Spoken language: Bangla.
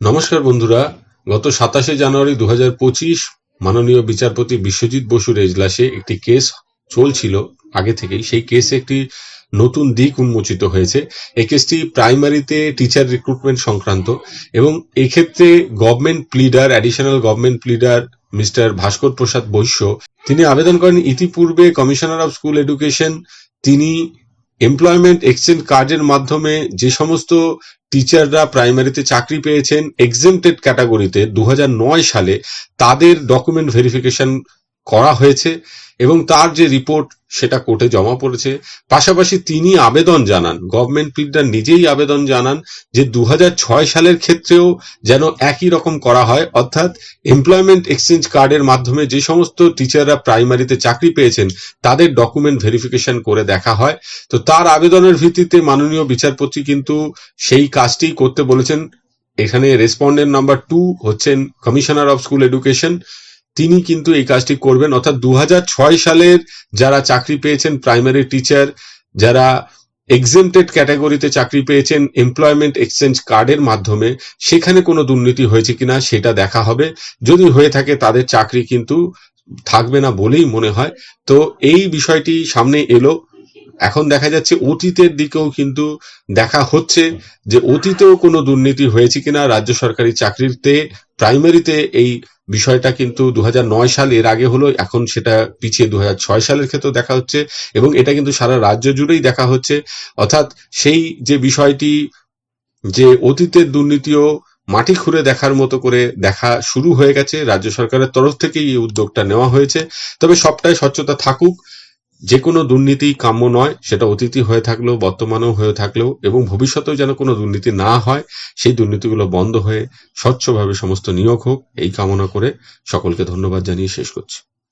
নমস্কার বন্ধুরা, গত সাতাশে জানুয়ারি দু পঁচিশ মাননীয় বিচারপতি বিশ্বজিৎ বসুর এজলাসে একটি কেস চলছিল, আগে থেকেই। সেই কেসে একটি নতুন দিক উন্মোচিত হয়েছে। এই কেসটি প্রাইমারিতে টিচার রিক্রুটমেন্ট সংক্রান্ত এবং এক্ষেত্রে government pleader, additional government pleader mister Bhaskar Prasad Baishya, তিনি আবেদন করেন ইতিপূর্বে কমিশনার অফ স্কুল এডুকেশন, তিনি এমপ্লয়মেন্ট এক্সচেঞ্জ কার্ডের মাধ্যমে যে সমস্ত টিচাররা প্রাইমারিতে চাকরি পেয়েছেন এক্সেমটেড ক্যাটাগরিতে দু হাজার নয় সালে তাদের ডকুমেন্ট ভেরিফিকেশন করা হয়েছে এবং তার যে রিপোর্ট সেটা কোর্টে জমা পড়েছে। পাশাপাশি তিনি আবেদন জানান গভর্নমেন্ট প্লিডার নিজেই আবেদন জানান যে দু হাজার ছয় সালের ক্ষেত্রেও যেন একই রকম করা হয়, অর্থাৎ এমপ্লয়মেন্ট এক্সচেঞ্জ কার্ডের মাধ্যমে যে সমস্ত টিচাররা প্রাইমারিতে চাকরি পেয়েছেন, তাদের ডকুমেন্ট ভেরিফিকেশন করে দেখা হয়। তো তার আবেদনের ভিত্তিতে মাননীয় বিচারপতি কিন্তু সেই কাজটি করতে বলেছেন। এখানে রেসপন্ডেন্ট নাম্বার টু হচ্ছেন কমিশনার অফ স্কুল এডুকেশন তিনি কিন্তু এই কাজটি করবেন। অর্থাৎ দু হাজার ছয় সালের যারা চাকরি পেয়েছেন প্রাইমারি টিচার যারা এক্সেমটেড ক্যাটাগরিতে চাকরি পেয়েছেন এমপ্লয়মেন্ট এক্সচেঞ্জ কার্ডের মাধ্যমে, সেখানে কোনো দুর্নীতি হয়েছে কিনা সেটা দেখা হবে। যদি হয়ে থাকে তাদের চাকরি কিন্তু থাকবে না বলেই মনে হয়। তো এই বিষয়টি সামনে এলো। এখন দেখা যাচ্ছে অতীতের দিকেও কিন্তু দেখা হচ্ছে যে অতীতেও কোনো দুর্নীতি হয়েছে কিনা। রাজ্য সরকারি চাকরিতে প্রাইমারিতে এই বিষয়টা কিন্তু দু সাল এর আগে হলো, এখন সেটা পিছিয়ে দু হাজার ছয় সালের ক্ষেত্রে দেখা হচ্ছে এবং এটা কিন্তু সারা রাজ্য জুড়েই দেখা হচ্ছে। অর্থাৎ সেই যে বিষয়টি যে অতীতের দুর্নীতিও মাটি খুঁড়ে দেখার মতো করে দেখা শুরু হয়ে গেছে, রাজ্য সরকারের তরফ থেকেই এই উদ্যোগটা নেওয়া হয়েছে। তবে সবটাই স্বচ্ছতা থাকুক যে কোনো দুর্নীতি কাম্য নয়, সেটা অতীতই হয়ে থাকলেও, বর্তমানেও হয়ে থাকলেও, এবং ভবিষ্যতেও যেন কোনো দুর্নীতি না হয়, সেই দুর্নীতিগুলো বন্ধ হয়ে স্বচ্ছভাবে সমস্ত নিয়োগ হোক, এই কামনা করে সকলকে ধন্যবাদ জানিয়ে শেষ করছি।